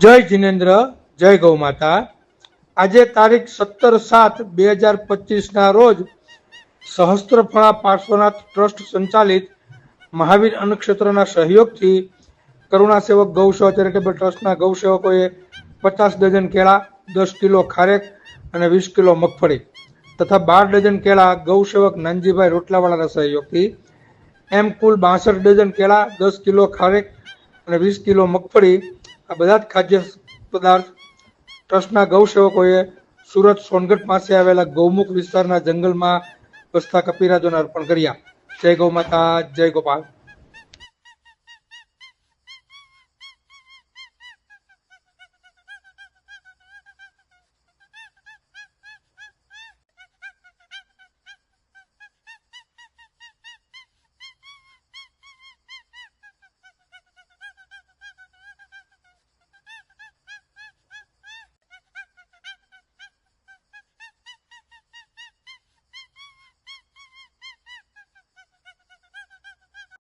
જય જિનેન્દ્ર, જય ગૌ માતા. આજે તારીખ સત્તર સાત બે હજાર પચીસના રોજ સહસ્ત્રફળા પાર્શ્વનાથ ટ્રસ્ટ સંચાલિત મહાવીર અન્નક્ષેત્રના સહયોગથી કરુણા સેવક ગૌસેવા ચેરિટેબલ ટ્રસ્ટના ગૌસેવકોએ પચાસ ડઝન કેળા, દસ કિલો ખારેક અને વીસ કિલો મગફળી તથા બાર ડઝન કેળા ગૌસેવક નાનજીભાઈ રોટલાવાળાના સહયોગથી, એમ કુલ બાસઠ ડઝન કેળા, દસ કિલો ખારેક અને વીસ કિલો મગફળી આ બધા જ ખાદ્ય પદાર્થ ટ્રસ્ટના ગૌસેવકોએ સુરત સોનગઢ પાસે આવેલા ગૌમુખ વિસ્તારના જંગલમાં વસતા કપિરાજોને અર્પણ કર્યા. જય ગૌ માતા, જય ગોપાલ.